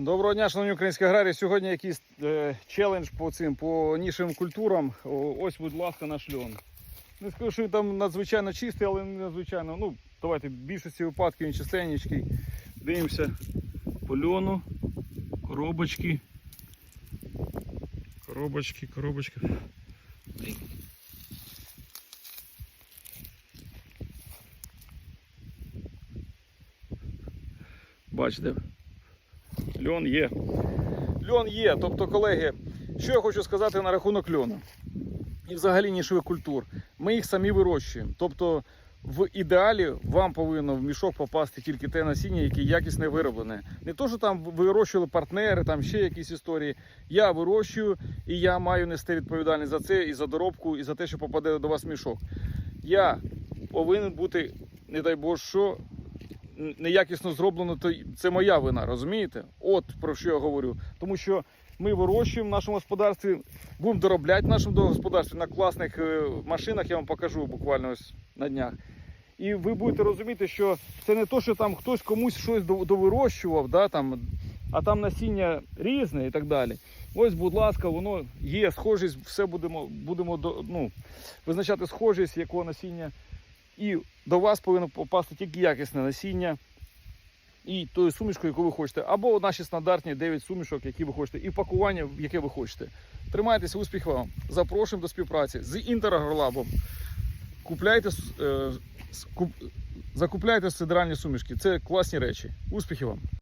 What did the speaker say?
Доброго дня, шановні українські аграрії. Сьогодні якийсь е, челендж по цим по нішевим культурам. О, ось, будь ласка, наш льон. Не скажу, що він там надзвичайно чистий, але не надзвичайно. Ну, давайте в більшості випадків він чистенький. Дивимося по льону, коробочки. Коробочки, коробочки. Блін. Бачите, льон є. Льон є. Тобто, колеги, що я хочу сказати на рахунок льону і взагалі нішових культур. Ми їх самі вирощуємо. Тобто, в ідеалі вам повинно в мішок попасти тільки те насіння, яке якісне вироблене. Не то, що там вирощували партнери, там ще якісь історії. Я вирощую і я маю нести відповідальність за це і за доробку, і за те, що попаде до вас мішок. Я повинен бути, не дай Боже, що неякісно зроблено, то це моя вина, розумієте? От про що я говорю. Тому що ми вирощуємо в нашому господарстві, будемо доробляти в нашому господарстві на класних е, машинах, я вам покажу буквально ось на днях. І ви будете розуміти, що це не то, що там хтось комусь щось довирощував, да, там, а там насіння різне і так далі. Ось, будь ласка, воно є схожість, все будемо, будемо ну, визначати схожість, якого насіння. І до вас повинно попасти тільки якісне насіння і тою сумішкою, яку ви хочете, або наші стандартні 9 сумішок, які ви хочете, і пакування, яке ви хочете. Тримайтеся, успіх вам! Запрошуємо до співпраці з Інтерагролабом. Купляйте, е, куп- закупляйте сидеральні сумішки. Це класні речі. Успіхів вам!